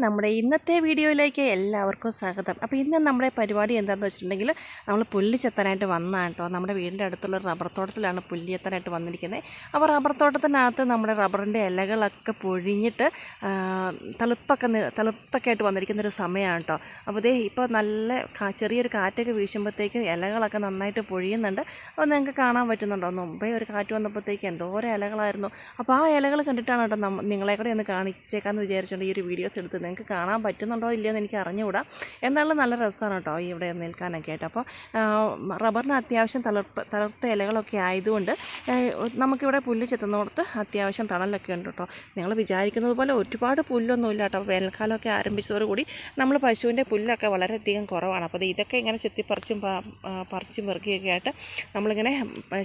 നമ്മുടെ ഇന്നത്തെ വീഡിയോയിലേക്ക് എല്ലാവർക്കും സ്വാഗതം. അപ്പോൾ ഇന്ന് നമ്മുടെ പരിപാടി എന്താണെന്ന് വെച്ചിട്ടുണ്ടെങ്കിൽ നമ്മൾ പുല്ല് ചെത്താനായിട്ട് വന്നതാണ് കേട്ടോ. നമ്മുടെ വീടിന്റെ അടുത്തുള്ള റബ്ബർ തോട്ടത്തിലാണ് പുല്ല് ചെത്താനായിട്ട് വന്നിരിക്കുന്നത്. അപ്പോൾ റബ്ബർ തോട്ടത്തിനകത്ത് നമ്മുടെ റബ്ബറിന്റെ ഇലകളൊക്കെ പൊഴിഞ്ഞിട്ട് തളുപ്പൊക്കെ തളുപ്പൊക്കെ ആയിട്ട് വന്നിരിക്കുന്ന ഒരു സമയമാണ് കേട്ടോ. അപ്പോൾ ഇതേ ഇപ്പോൾ നല്ല ചെറിയൊരു കാറ്റൊക്കെ വീശുമ്പോഴത്തേക്ക് ഇലകളൊക്കെ നന്നായിട്ട് പൊഴിയുന്നുണ്ട്. അപ്പോൾ നിങ്ങൾക്ക് കാണാൻ പറ്റുന്നുണ്ടോ? മുമ്പേ ഒരു കാറ്റ് വന്നപ്പോഴത്തേക്ക് എന്തോരം ഇലകളായിരുന്നു. അപ്പോൾ ആ ഇലകൾ കണ്ടിട്ടാണ് കേട്ടോ നിങ്ങളെ കൂടെ ഒന്ന് കാണിച്ചേക്കാമെന്ന് വിചാരിച്ചുകൊണ്ട് ഈ ഒരു വീഡിയോസ് എടുത്ത് നിങ്ങൾക്ക് കാണാൻ പറ്റുന്നുണ്ടോ ഇല്ലയോ എന്ന് എനിക്ക് അറിഞ്ഞുകൂടാ. എന്നാലും നല്ല രസമാണ് കേട്ടോ ഇവിടെ നിൽക്കാനൊക്കെ ആയിട്ട് അപ്പോൾ റബ്ബറിന് അത്യാവശ്യം തളർപ്പ് തളർത്ത ഇലകളൊക്കെ ആയതുകൊണ്ട് നമുക്കിവിടെ പുല്ല് ചെത്തുന്നിടത്ത് അത്യാവശ്യം തണലൊക്കെ ഉണ്ട് കേട്ടോ. നിങ്ങൾ വിചാരിക്കുന്നത് പോലെ ഒരുപാട് പുല്ലൊന്നുമില്ല കേട്ടോ. വേനൽക്കാലമൊക്കെ ആരംഭിച്ചതോടുകൂടി നമ്മൾ പശുവിന്റെ പുല്ലൊക്കെ വളരെയധികം കുറവാണ്. അപ്പോൾ ഇതൊക്കെ ഇങ്ങനെ ചെത്തിപ്പറിച്ചും പറിച്ചും പെറുക്കിയൊക്കെ ആയിട്ട് നമ്മളിങ്ങനെ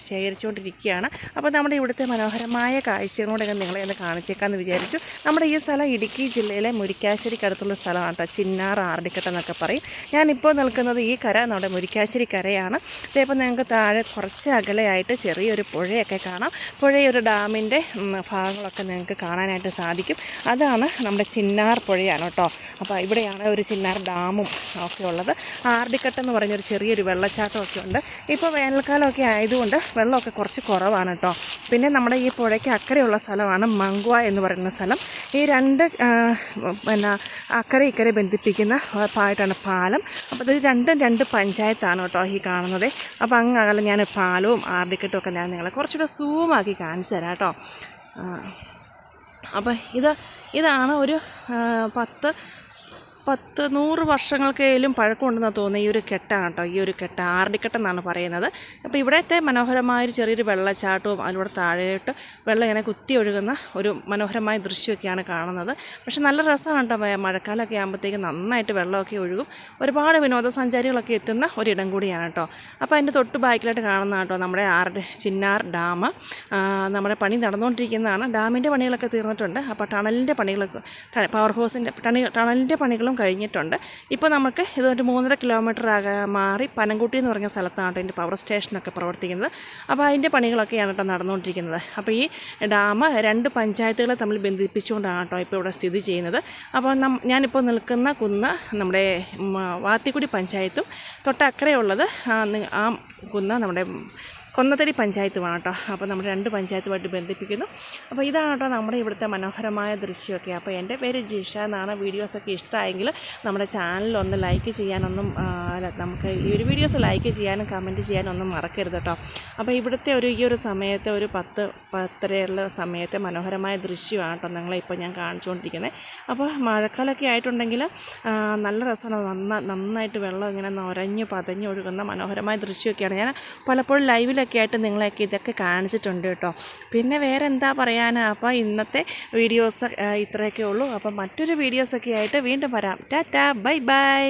ശേഖരിച്ചുകൊണ്ടിരിക്കുകയാണ്. അപ്പോൾ നമ്മുടെ ഇവിടുത്തെ മനോഹരമായ കാഴ്ചകളോടെ നിങ്ങളെ ഒന്ന് കാണിച്ചേക്കാമെന്ന് വിചാരിച്ചു. നമ്മുടെ ഈ സ്ഥലം ഇടുക്കി ജില്ലയിലെ മുരിക്കാശ്ശേരിക്ക് അടുത്തുള്ള സ്ഥലമാണ് കേട്ടോ. ചിന്നാർ ആർഡിക്കട്ട എന്നൊക്കെ പറയും. ഞാനിപ്പോൾ നിൽക്കുന്നത് ഈ കര നമ്മുടെ മുരിക്കാശ്ശേരി കരയാണ്. ഇതേപ്പോൾ നിങ്ങൾക്ക് താഴെ കുറച്ച് അകലെയായിട്ട് ചെറിയൊരു പുഴയൊക്കെ കാണാം. പുഴയൊരു ഡാമിന്റെ ഭാഗങ്ങളൊക്കെ നിങ്ങൾക്ക് കാണാനായിട്ട് സാധിക്കും. അതാണ് നമ്മുടെ ചിന്നാർ പുഴയാണ് കേട്ടോ. അപ്പോൾ ഇവിടെയാണ് ഒരു ചിന്നാർ ഡാമും ഒക്കെ ഉള്ളത്. ആർഡിക്കട്ട എന്ന് പറഞ്ഞൊരു ചെറിയൊരു വെള്ളച്ചാട്ടമൊക്കെ ഉണ്ട്. ഇപ്പോൾ വേനൽക്കാലമൊക്കെ ആയതുകൊണ്ട് വെള്ളമൊക്കെ കുറച്ച് കുറവാണ് കേട്ടോ. പിന്നെ നമ്മുടെ ഈ പുഴയ്ക്ക് അക്കരെയുള്ള സ്ഥലമാണ് മങ്കുവ എന്ന് പറയുന്ന സ്ഥലം. ഈ രണ്ട് പിന്നെ അക്കരെ ഇക്കരെ ബന്ധിപ്പിക്കുന്ന പായിട്ടാണ് പാലം. അപ്പോൾ ഇത് രണ്ടും രണ്ട് പഞ്ചായത്താണ് കേട്ടോ ഈ കാണുന്നത്. അപ്പോൾ അങ്ങ് അകലെ ഞാൻ പാലവും ആർഡിക്കെട്ടും ഒക്കെ ഞാൻ നിങ്ങളെ കുറച്ചുകൂടെ സൂമാക്കി കാണിച്ചു തരാം കേട്ടോ. അപ്പോൾ ഇത് ഇതാണ് ഒരു പത്ത് പത്ത് നൂറ് വർഷങ്ങൾക്കേലും പഴക്കമുണ്ടെന്ന് തോന്നുന്ന ഈ ഒരു കെട്ടാണ് കേട്ടോ ഈ ഒരു കെട്ട ആർഡിക്കെട്ടെന്നാണ് പറയുന്നത്. അപ്പോൾ ഇവിടുത്തെ മനോഹരമായൊരു ചെറിയൊരു വെള്ളച്ചാട്ടവും അതിലൂടെ താഴെയിട്ട് വെള്ളം ഇങ്ങനെ കുത്തി ഒഴുകുന്ന ഒരു മനോഹരമായ ദൃശ്യമൊക്കെയാണ് കാണുന്നത്. പക്ഷേ നല്ല രസമാണ് കേട്ടോ മഴക്കാലമൊക്കെ ആകുമ്പോഴത്തേക്ക് നന്നായിട്ട് വെള്ളമൊക്കെ ഒഴുകും. ഒരുപാട് വിനോദസഞ്ചാരികളൊക്കെ എത്തുന്ന ഒരിടം കൂടിയാണ് കേട്ടോ അപ്പോൾ അതിന്റെ തൊട്ട് ബാക്കിലായിട്ട് കാണുന്ന കേട്ടോ നമ്മുടെ ആറുടെ ചിന്നാർ ഡാം. നമ്മുടെ പണി നടന്നുകൊണ്ടിരിക്കുന്നതാണ്. ഡാമിന്റെ പണികളൊക്കെ തീർന്നിട്ടുണ്ട്. അപ്പോൾ ടണലിന്റെ പണികളൊക്കെ പവർ ഹൗസിന്റെ ടണി ടണലിന്റെ പണികളും കഴിഞ്ഞിട്ടുണ്ട്. ഇപ്പോൾ നമുക്ക് ഇതൊരു മൂന്നര കിലോമീറ്റർ ആകെ മാറി പനംകുട്ടി എന്ന് പറഞ്ഞ സ്ഥലത്താണ് കേട്ടോ ഇതിന്റെ പവർ സ്റ്റേഷനൊക്കെ പ്രവർത്തിക്കുന്നത്. അപ്പോൾ അതിന്റെ പണികളൊക്കെയാണ് കേട്ടോ നടന്നുകൊണ്ടിരിക്കുന്നത്. അപ്പോൾ ഈ ഡാം രണ്ട് പഞ്ചായത്തുകളെ തമ്മിൽ ബന്ധിപ്പിച്ചുകൊണ്ടാണ് കേട്ടോ ഇപ്പോൾ ഇവിടെ സ്ഥിതി ചെയ്യുന്നത്. അപ്പോൾ നം ഞാനിപ്പോൾ നിൽക്കുന്ന കുന്ന് നമ്മുടെ വാത്തിക്കുടി പഞ്ചായത്തും തൊട്ടക്കരെയുള്ളത് ആ കുന്ന് നമ്മുടെ കൊന്നത്തടി പഞ്ചായത്തുമാണ് കേട്ടോ. അപ്പോൾ നമ്മൾ രണ്ട് പഞ്ചായത്തുമായിട്ട് ബന്ധിപ്പിക്കുന്നു. അപ്പോൾ ഇതാണ് കേട്ടോ നമ്മുടെ ഇവിടുത്തെ മനോഹരമായ ദൃശ്യമൊക്കെ. അപ്പോൾ എന്റെ പേര് ജിഷ എന്നാണ്. വീഡിയോസൊക്കെ ഇഷ്ടമായെങ്കിൽ നമ്മുടെ ചാനൽ ഒന്ന് ലൈക്ക് ചെയ്യാനൊന്നും നമുക്ക് ഈ ഒരു വീഡിയോസ് ലൈക്ക് ചെയ്യാനും കമന്റ് ചെയ്യാനും ഒന്നും മറക്കരുത് കേട്ടോ. അപ്പോൾ ഇവിടുത്തെ ഒരു ഈ ഒരു സമയത്തെ ഒരു പത്ത് പത്തരയുള്ള സമയത്തെ മനോഹരമായ ദൃശ്യമാണ് കേട്ടോ നിങ്ങളെ ഇപ്പോൾ ഞാൻ കാണിച്ചുകൊണ്ടിരിക്കുന്നത് അപ്പോൾ മഴക്കാലമൊക്കെ ആയിട്ടുണ്ടെങ്കിൽ നല്ല രസമാണ്. നന്ന നന്നായിട്ട് വെള്ളം ഇങ്ങനെ നിറഞ്ഞ് പതഞ്ഞ് ഒഴുകുന്ന മനോഹരമായ ദൃശ്യമൊക്കെയാണ്. ഞാൻ പലപ്പോഴും ലൈവിലൊക്കെ ആയിട്ട് നിങ്ങളെയൊക്കെ ഇതൊക്കെ കാണിച്ചിട്ടുണ്ട് കേട്ടോ. പിന്നെ വേറെ എന്താ പറയാൻ അപ്പോൾ ഇന്നത്തെ വീഡിയോസ് ഇത്രയൊക്കെ ഉള്ളൂ. അപ്പോൾ മറ്റൊരു വീഡിയോസൊക്കെ ആയിട്ട് വീണ്ടും വരാം. Tata bye bye.